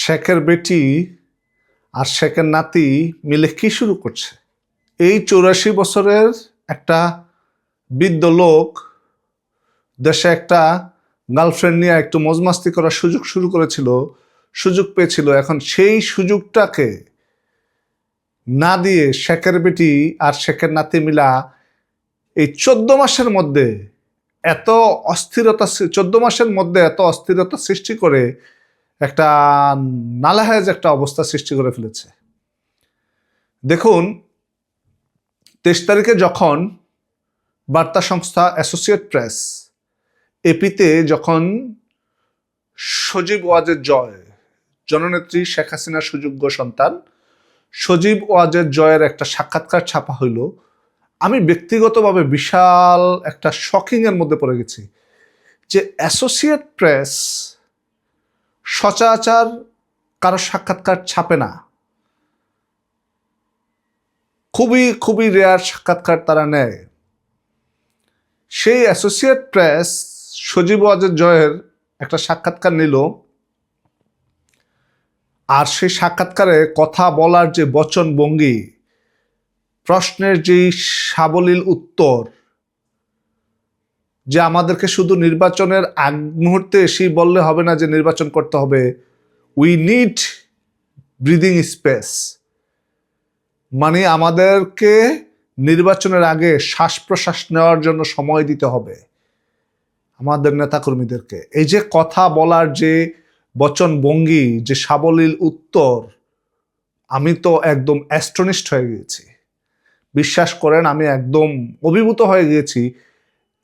শেখের বেটি আর শেখের নাতি মিলে কি শুরু করছে? এই চৌরাশি বছরের একটা বৃদ্ধ লোক দেশে একটা গার্লফ্রেন্ড নিয়ে একটু মজমাস্তি করার সুযোগ শুরু করেছিল, সুযোগ পেয়েছিল। এখন সেই সুযোগটাকে না দিয়ে শেখের বেটি আর শেখের নাতি মিলা এই চোদ্দ মাসের মধ্যে এত অস্থিরতা চোদ্দ মাসের মধ্যে এত অস্থিরতা সৃষ্টি করে একটা নালাহাজ একটা অবস্থা সৃষ্টি করে ফেলেছে। দেখুন, তেইশ তারিখে যখন বার্তা সংস্থা অ্যাসোসিয়েট প্রেস এপিতে যখন সজীব ওয়াজের জয়, জননেত্রী শেখ হাসিনার সুযোগ্য সন্তান, সজীব ওয়াজের জয়ের একটা সাক্ষাৎকার ছাপা হইল, আমি ব্যক্তিগতভাবে বিশাল একটা শকিংয়ের মধ্যে পড়ে গেছি যে অ্যাসোসিয়েট প্রেস সচরাচর কারও সাক্ষাৎকার ছাপে না। খুবই খুবই রেয়ার সাক্ষাৎকার তারা নেয়। সেই অ্যাসোসিয়েট প্রেস সজীব ওয়াজের জয়ের একটা সাক্ষাৎকার নিল। আর সেই সাক্ষাৎকারে কথা বলার যে বচন ভঙ্গি প্রশ্নের যে সাবলীল উত্তর যে আমাদেরকে শুধু নির্বাচনের আগ মুহূর্তে এসেই বললে হবে না যে নির্বাচন করতে হবে। উই নিড ব্রিদিং স্পেস মানে আমাদেরকে নির্বাচনের আগে শ্বাস প্রশ্বাস নেওয়ার জন্য সময় দিতে হবে। আমাদের নেতাকর্মীদেরকে। এই যে কথা বলার যে বচন ভঙ্গি, যে সাবলীল উত্তর, আমি তো একদম অ্যাস্ট্রনিস্ট হয়ে গিয়েছি। বিশ্বাস করেন, আমি একদম অভিভূত হয়ে গিয়েছি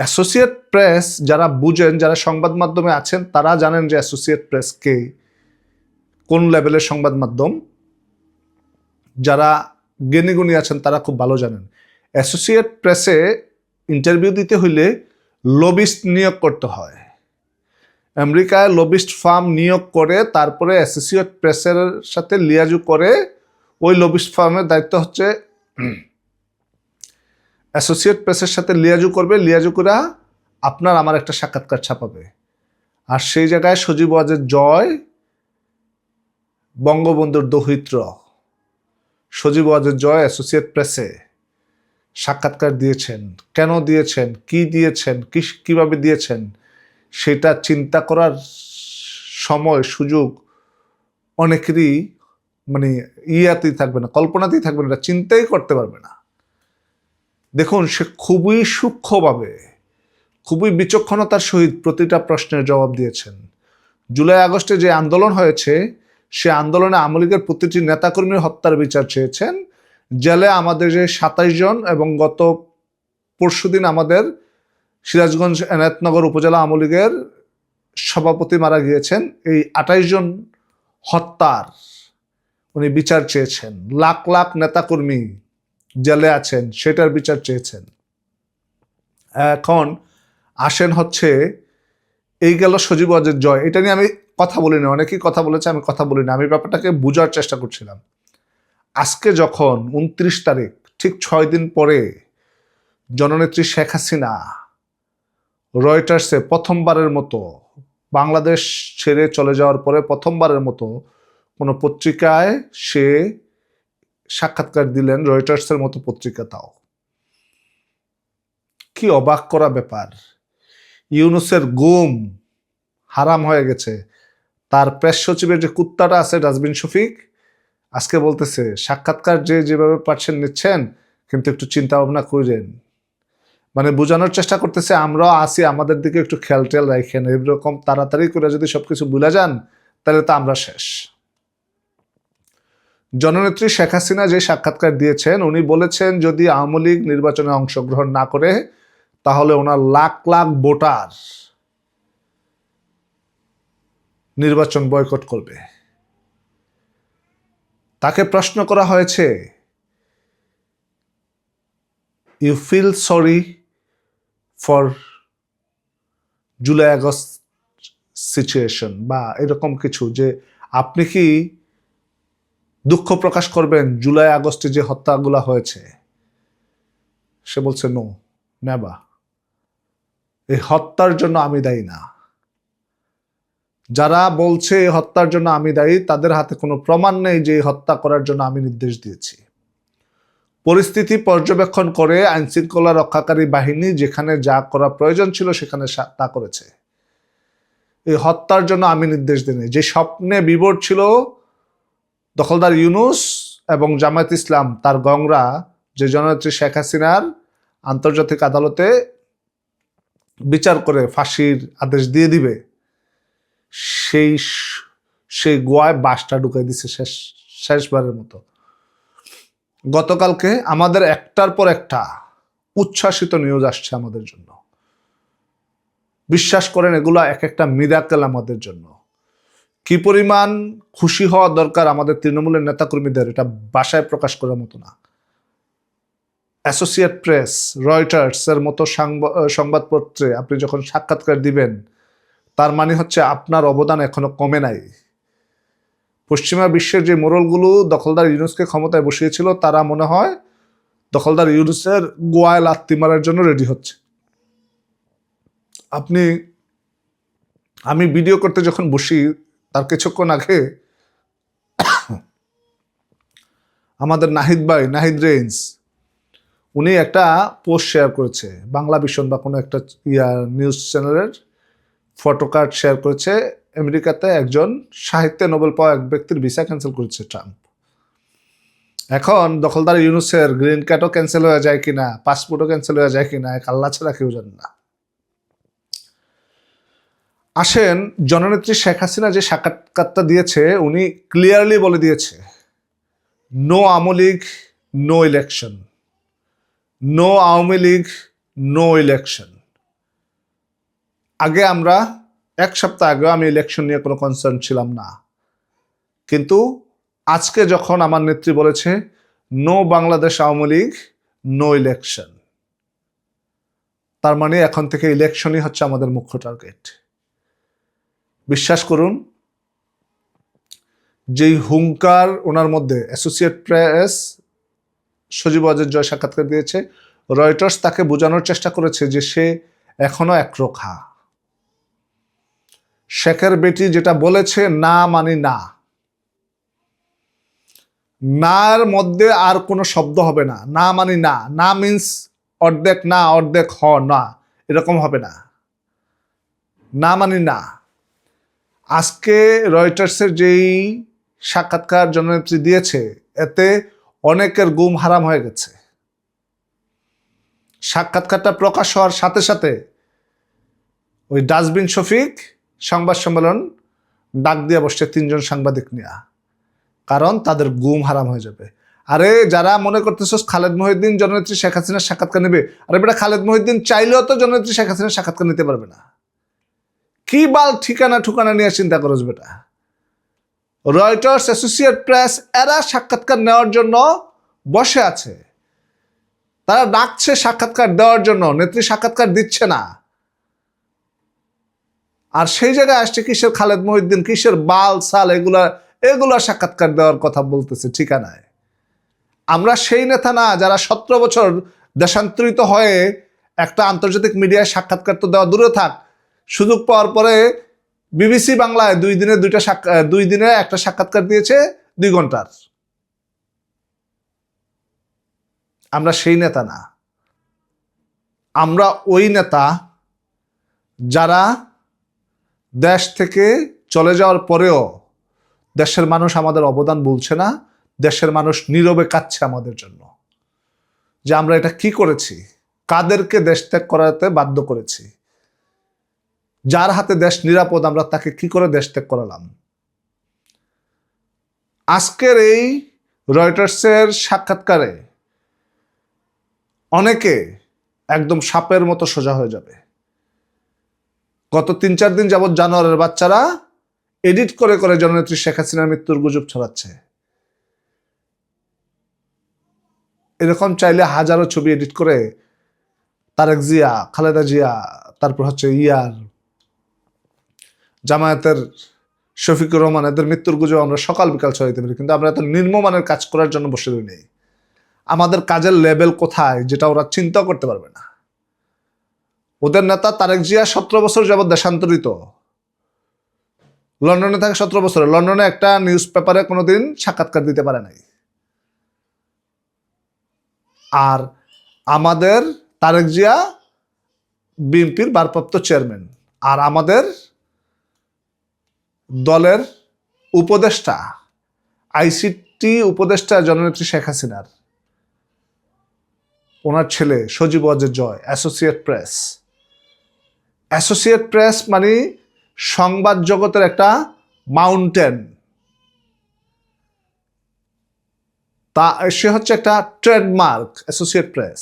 অ্যাসোসিয়েট প্রেস যারা বুঝেন, যারা সংবাদ মাধ্যমে আছেন, তারা জানেন যে অ্যাসোসিয়েট প্রেস কে কোন লেভেলের সংবাদ মাধ্যম। যারা জ্ঞানীগুণী আছেন, তারা খুব ভালো জানেন। অ্যাসোসিয়েট প্রেসে ইন্টারভিউ দিতে হইলে লবিস্ট নিয়োগ করতে হয়। আমেরিকায় লবিস্ট ফার্ম নিয়োগ করে, তারপরে অ্যাসোসিয়েট প্রেসের সাথে লিয়াজু করে, ওই লবিস্ট ফার্মের দায়িত্ব হচ্ছে অ্যাসোসিয়েট প্রেসের সাথে লিয়াজু করবে লিয়াজু করে আপনার আমার একটা সাক্ষাৎকার ছাপাবে। আর সেই জায়গায় সজীব ওয়াজের জয়, বঙ্গবন্ধুর দহিত্র। সজীব ওয়াজের জয় অ্যাসোসিয়েট প্রেসে সাক্ষাৎকার দিয়েছেন। কেন দিয়েছেন? কি দিয়েছেন? কি, কীভাবে দিয়েছেন? সেটা চিন্তা করার সময়, সুযোগ অনেকেরই মানে ইয়াতেই থাকবে না, কল্পনাতেই থাকবে না, চিন্তাই করতে পারবে না। দেখুন, সে খুবই সূক্ষ্মভাবে, খুবই বিচক্ষণতার সহিত প্রতিটা প্রশ্নের জবাব দিয়েছেন। জুলাই আগস্টে যে আন্দোলন হয়েছে, সে আন্দোলনে আওয়ামী লীগের প্রতিটি নেতাকর্মীর হত্যার বিচার চেয়েছেন। জেলে আমাদের যে সাতাইশ জন এবং গত পরশুদিন আমাদের সিরাজগঞ্জ এনায়তনগর উপজেলা আওয়ামী লীগের সভাপতি মারা গিয়েছেন। এই আঠাইশ জন হত্যার উনি বিচার চেয়েছেন। লাখ লাখ নেতাকর্মী জেলে আছেন, সেটার বিচার চেয়েছেন। এখন আসেন হচ্ছে, এই গেল সজীব অজের জয়। এটা নিয়ে আমি কথা বলিনি, অনেকেই কথা বলেছে, আমি কথা বলিনি। আমি ব্যাপারটাকে বোঝার চেষ্টা করছিলাম। আজকে যখন উনত্রিশ তারিখ, ঠিক ছয় দিন পরে জননেত্রী শেখ হাসিনা রয়টার্সে প্রথমবারের মতো, বাংলাদেশ ছেড়ে চলে যাওয়ার পরে প্রথমবারের মতো কোনো পত্রিকায় সে সাক্ষাৎকার দিলেন রয়টার্সের মতো পত্রিকা তাও কি অবাক করা ব্যাপার। ইউনুসের গুম হারাম হয়ে গেছে। তার প্রেস সচিবের যে কুত্তাটা আছে ডাস্টবিন শফিক, আজকে বলতেছে, সাক্ষাৎকার যে যেভাবে পারছেন নিচ্ছেন, কিন্তু একটু চিন্তা ভাবনা করেন। মানে বোঝানোর চেষ্টা করতেছে, আমরাও আসি আমাদের দিকে একটু খেয়াল টেয়াল রাখেন। এরকম তাড়াতাড়ি করে যদি সবকিছু ভুলে যান, তাহলে তো আমরা শেষ। জননেত্রী শেখ হাসিনা যে সাক্ষাৎকার দিয়েছেন, উনি বলেছেন, যদি আওয়ামী লীগ নির্বাচনে অংশগ্রহণ না করে, তাহলে ওনার লাখ লাখ ভোটার নির্বাচন বয়কট করবে। তাকে প্রশ্ন করা হয়েছে you feel sorry for July August situation বা এরকম কিছু, যে আপনি কি দুঃখ প্রকাশ করবেন জুলাই, আগস্টে যে হত্যাগুলো হয়েছে। সে বলছে, নো, নেবা। এই হত্যার জন্য আমি দায়ী না। যারা বলছে এই হত্যার জন্য আমি দায়ী, তাদের হাতে কোনো প্রমাণ নেই যে হত্যা করার জন্য আমি নির্দেশ দিয়েছি। পরিস্থিতি পর্যবেক্ষণ করে আইনশৃঙ্খলা রক্ষাকারী বাহিনী যেখানে যা করা প্রয়োজন ছিল সেখানে তা করেছে। এই হত্যার জন্য আমি নির্দেশ দিইনি। যে স্বপ্নে বিভোর ছিল দখলদার ইউনুস এবং জামায়াত ইসলাম, তার গংরা, যে জননেত্রী শেখ হাসিনার আন্তর্জাতিক আদালতে বিচার করে ফাঁসির আদেশ দিয়ে দিবে, সেই সেই গোয়ায় বাসটা ঢুকাই দিছে শেষ, শেষবারের মতো। গতকালকে আমাদের একটার পর একটা উচ্ছ্বাসিত নিউজ আসছে আমাদের জন্য। বিশ্বাস করেন, এগুলো এক একটা মিরাকেল আমাদের জন্য। কি পরিমাণ খুশি হওয়া দরকার আমাদের তৃণমূলের নেতাকর্মীদের এটা বাসায় প্রকাশ করার মতো না। অ্যাসোসিয়েট প্রেস রয়টার্স এর মতো সাংবা- সংবাদপত্রে আপনি যখন সাক্ষাৎকার দিবেন, তার মানে হচ্ছে আপনার অবদান এখনও কমে নাই। পশ্চিমা বিশ্বের যে মোড়লগুলো দখলদার ইউনুসকে ক্ষমতায় বসিয়েছিল, তারা মনে হয় দখলদার ইউনুসের গোয়ায় লাত্তি মারার জন্য রেডি হচ্ছে। আপনি, আমি ভিডিও করতে যখন বসি তার কিছুক্ষণ আগে আমাদের নাহিদ ভাই, নাহিদ রেঞ্জ উনি একটা পোস্ট শেয়ার করেছে, বাংলা ভীষণ বা কোনো একটা ইয়া নিউজ চ্যানেলের ফটো কার্ড শেয়ার করেছে। আমেরিকাতে একজন সাহিত্যে নোবেল পাওয়া এক ব্যক্তির ভিসা ক্যান্সেল করেছে ট্রাম্প। এখন দখলদার ইউনুসের গ্রিন কার্ডও ক্যান্সেল হয়ে যায় কিনা পাসপোর্টও ক্যান্সেল হয়ে যায় কিনা, এক আল্লাহ ছাড়া কেউ জানে না। আসেন জননেত্রী শেখ হাসিনা যে সাক্ষাৎকারটা দিয়েছে, উনি ক্লিয়ারলি বলে দিয়েছে no Awami League no election no Awami League no election আগে আমরা এক সপ্তাহ আগেও আমি ইলেকশন নিয়ে কোনো কনসার্ন ছিলাম না। কিন্তু আজকে যখন আমার নেত্রী বলেছে no Bangladesh Awami League no election তার মানে এখন থেকে ইলেকশনই হচ্ছে আমাদের মুখ্য টার্গেট বিশ্বাস করুন, যেই হুঙ্কার ওনার মধ্যে অ্যাসোসিয়েট প্রেস সজীব অজের জয় সাক্ষাৎকার দিয়েছে রয়টার্স তাকে বোঝানোর চেষ্টা করেছে যে সে এখনও একরোখা। শেখের বেটি যেটা বলেছে, না মানি না। নার মধ্যে আর কোনো শব্দ হবে না। না মানি না। না মিন্স অর্ধেক না, অর্ধেক হ, না। এরকম হবে না। না মানি না। আজকে রয়টার্সের যেই সাক্ষাৎকার জননেত্রী দিয়েছে, এতে অনেকের গুম হারাম হয়ে গেছে। সাক্ষাৎকারটা প্রকাশ হওয়ার সাথে সাথে ওই ডাস্টবিন শফিক, সংবাদ সম্মেলন ডাক দিয়ে বসছে তিনজন সাংবাদিক নিয়ে। কারণ তাদের গুম হারাম হয়ে যাবে। আরে যারা মনে করতেছো খালেদ মহিউদ্দিন জননেত্রী শেখ হাসিনার সাক্ষাৎকার নেবে, আরে বেটা খালেদ মহিউদ্দিন চাইলেও তো জননেত্রী শেখ হাসিনার সাক্ষাৎকার নিতে পারবে না। কি বাল ঠিকানা ঠুকানা নিয়ে চিন্তা করছ বেটা? রয়টার্স অ্যাসোসিয়েট প্রেস এরা সাক্ষাৎকার নেওয়ার জন্য বসে আছে। তারা ডাকছে সাক্ষাৎকার দেওয়ার জন্য, নেত্রী সাক্ষাৎকার দিচ্ছে না। আর সেই জায়গায় আসছে কিসের খালেদ মহিউদ্দিন, কিসের বাল, সাল, এগুলা এগুলা সাক্ষাৎকার দেওয়ার কথা বলতেছে ঠিকানায়। আমরা সেই নেতা না, যারা সতেরো বছর দেশান্তরিত হয়ে একটা আন্তর্জাতিক মিডিয়ায় সাক্ষাৎকার তো দেওয়া দূরে থাক সুযোগ পাওয়ার পরে বিবিসি বাংলায় দুই দিনে দুইটা দুই দিনে একটা সাক্ষাৎকার দিয়েছে, দুই ঘণ্টার। আমরা সেই নেতা না। আমরা ওই নেতা যারা দেশ থেকে চলে যাওয়ার পরেও দেশের মানুষ আমাদের অবদান বলছে না, দেশের মানুষ নীরবে কাচ্ছে আমাদের জন্য। যে আমরা এটা কি করেছি? কাদেরকে দেশ ত্যাগ করাতে বাধ্য করেছি? যার হাতে দেশ নিরাপদ, আমরা তাকে কি করে দেশ ত্যাগ করালাম? আজকের এই রয়টার্সের সাক্ষাৎকারে অনেকে একদম সাপের মতো সোজা হয়ে যাবে। গত তিন চার দিন যাবৎ জানোয়ারের বাচ্চারা এডিট করে করে জননেত্রী শেখ হাসিনার মৃত্যুর গুজব ছড়াচ্ছে। এরকম চাইলে হাজারো ছবি এডিট করে তারেক জিয়া, খালেদা জিয়া, তারপর হচ্ছে ইয়ার জামায়াতের শফিকুর রহমান, এদের মৃত্যুর গুজব আমরা সকাল বিকাল ছড়াইতে পারি, কিন্তু আমরা এত নির্মমানের কাজ করার জন্য বসে নেই আমাদের কাজের লেভেল কোথায়, যেটা ওরা চিন্তা করতে পারবে না। ওদের নেতা তারেক জিয়া সতেরো বছর যাবৎ দেশান্তরিত। লন্ডনে থাকে সতেরো বছরে। লন্ডনে একটা নিউজ পেপারে কোনোদিন সাক্ষাৎকার দিতে পারে নাই। আর আমাদের তারেক জিয়া বিএনপির ভারপ্রাপ্ত চেয়ারম্যান। আর আমাদের দলের উপদেষ্টা আইসিটি উপদেষ্টা জননেত্রী শেখ হাসিনার। ওনার ছেলে Sajeeb Wazed Joy associate press associate press মানে সংবাদ জগতের একটা মাউন্টেন তা, সে হচ্ছে একটা ট্রেডমার্ক অ্যাসোসিয়েট প্রেস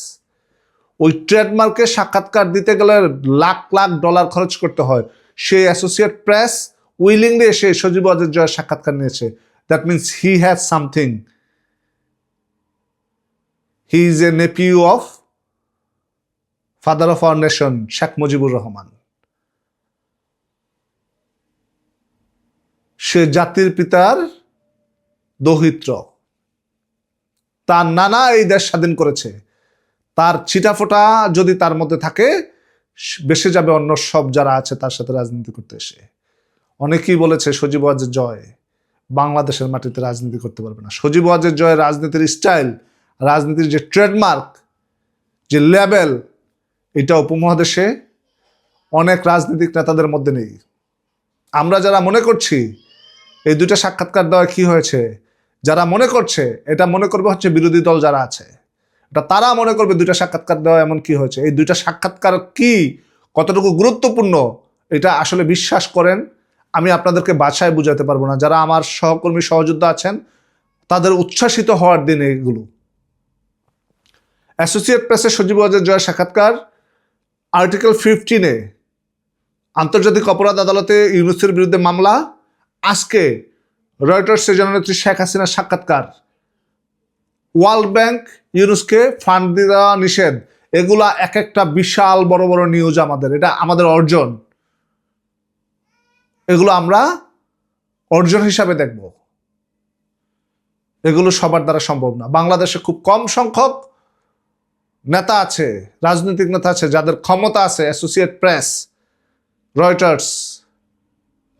ওই ট্রেডমার্কে সাক্ষাৎকার দিতে গেলে লাখ লাখ ডলার খরচ করতে হয়। সেই অ্যাসোসিয়েট প্রেস উইলিংলি এসে সজীব ওয়াজের জয়ের সাক্ষাৎকার নিয়েছে। That means he has something he is a nephew of father of our nation Sheikh Mujibur Rahman সে জাতির পিতার দৌহিত্র। তার নানা এই দেশ স্বাধীন করেছে। তার ছিটাফোটা যদি তার মধ্যে থাকে বেসে যাবে অন্য সব যারা আছে তার সাথে রাজনীতি করতে এসে। অনেকেই বলেছে সজীব ওয়াজের জয় বাংলাদেশের মাটিতে রাজনীতি করতে পারবে না। সজীব ওয়াজের জয় রাজনীতির স্টাইল, রাজনীতির যে ট্রেডমার্ক, যে লেভেল এটা উপমহাদেশে অনেক রাজনৈতিক নেতাদের মধ্যে নেই। আমরা যারা মনে করছি এই দুইটা সাক্ষাৎকার দেওয়া কি হয়েছে, যারা মনে করছে এটা মনে করবে হচ্ছে বিরোধী দল যারা আছে, এটা তারা মনে করবে দুইটা সাক্ষাৎকার দেওয়া এমন কি হয়েছে। এই দুইটা সাক্ষাৎকার কি কতটুকু গুরুত্বপূর্ণ, এটা আসলে বিশ্বাস করেন আমি আপনাদেরকে বাছায় বুঝাতে পারব না। যারা আমার সহকর্মী, সহযোদ্ধা আছেন, তাদের উচ্ছ্বাসিত হওয়ার দিন এগুলো। অ্যাসোসিয়েট প্রেসের সজীব ওয়াজের জয় সাক্ষাৎকার, আর্টিকেল ফিফটিনে, আন্তর্জাতিক অপরাধ আদালতে ইউনুসের বিরুদ্ধে মামলা, আজকে রয়টার্সের জননেত্রী শেখ হাসিনার সাক্ষাৎকার। ওয়ার্ল্ড ব্যাংক ইউনুসকে ফান্ড দেওয়া নিষেধ, এগুলা এক একটা বিশাল বড় বড় নিউজ আমাদের। এটা আমাদের অর্জন। এগুলো আমরা অর্জন হিসাবে দেখব। এগুলো সবার দ্বারা সম্ভব না। বাংলাদেশে খুব কম সংখ্যক নেতা আছে, রাজনৈতিক নেতা আছে, যাদের ক্ষমতা আছে associate press Reuters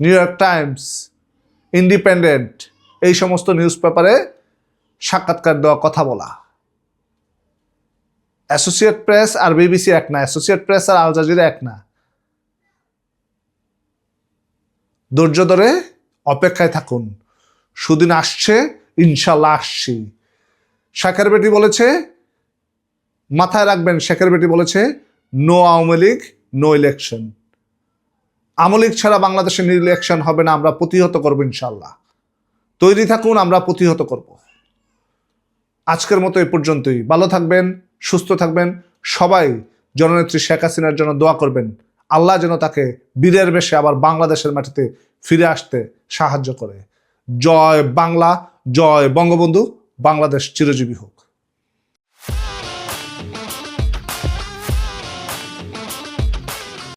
New York Times Independent এই সমস্ত নিউজ পেপারে সাক্ষাৎকার দেওয়া কথা বলা। অ্যাসোসিয়েট প্রেস আর বিবিসি এক না অ্যাসোসিয়েট প্রেস আর আল জাজিরা এক না। ধৈর্য ধরে অপেক্ষায় থাকুন। সুদিন আসছে ইনশাল্লাহ আসছি। শাকের বেটি বলেছে, মাথায় রাখবেন শেখের বেটি বলেছে no Awami League no election Awami League ছাড়া বাংলাদেশে ইলেকশন হবে না, আমরা প্রতিহত করব ইনশাল্লাহ তৈরি থাকুন, আমরা প্রতিহত করব। আজকের মতো এ পর্যন্তই। ভালো থাকবেন, সুস্থ থাকবেন। সবাই, জননেত্রী শেখ হাসিনার জন্য দোয়া করবেন। আল্লাহ যেন তাকে বীরের বেশে আবার বাংলাদেশের মাটিতে ফিরে আসতে সাহায্য করে। জয় বাংলা, জয় বঙ্গবন্ধু, বাংলাদেশ চিরজীবী হোক।